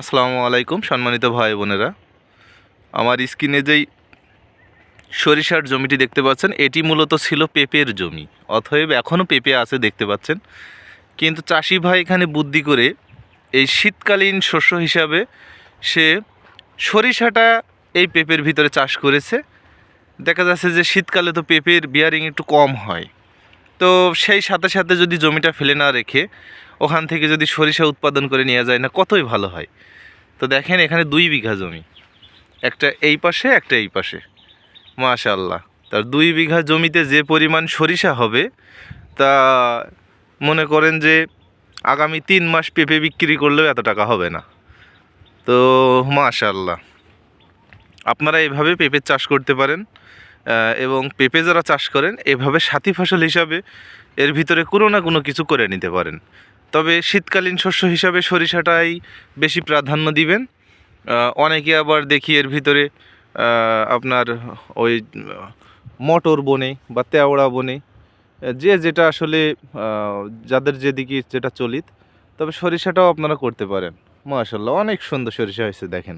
আসসালামু আলাইকুম, সম্মানিত ভাই বোনেরা। আমার স্ক্রিনে যেই সরিষার জমিটি দেখতে পাচ্ছেন, এটি মূলত ছিল পেঁপের জমি। অতএব এখনও পেঁপে আছে দেখতে পাচ্ছেন। কিন্তু চাষি ভাই এখানে বুদ্ধি করে এই শীতকালীন শস্য হিসাবে সে সরিষাটা এই পেঁপের ভিতরে চাষ করেছে। দেখা যাচ্ছে যে শীতকালে তো পেঁপের বিয়ারিং একটু কম হয়। তো সেই সাথে সাথে যদি জমিটা ফেলে না রেখে ওখান থেকে যদি সরিষা উৎপাদন করে নেওয়া যায় না, কতই ভালো হয়। তো দেখেন এখানে দুই বিঘা জমি। একটা এই পাশে, একটা এই পাশে। মাশাল্লাহ তার দুই বিঘা জমিতে যে পরিমাণ সরিষা হবে, তা মনে করেন যে আগামী তিন মাস পেঁপে বিক্রি করলেও এত টাকা হবে না। তো মাশাল্লাহ আপনারা এভাবে পেঁপের চাষ করতে পারেন এবং পেঁপে যারা চাষ করেন, এভাবে সাথী ফসল হিসাবে এর ভিতরে কোনো না কোনো কিছু করে নিতে পারেন। তবে শীতকালীন শস্য হিসাবে সরিষাটাই বেশি প্রাধান্য দিবেন। অনেকে আবার দেখি এর ভিতরে আপনার ওই মটর বনে বা তেওড়া বনে যে যেটা আসলে যাদের যেদিকে যেটা চলিত, তবে সরিষাটাও আপনারা করতে পারেন। মাশাল্লাহ অনেক সুন্দর সরিষা হয়েছে, দেখেন।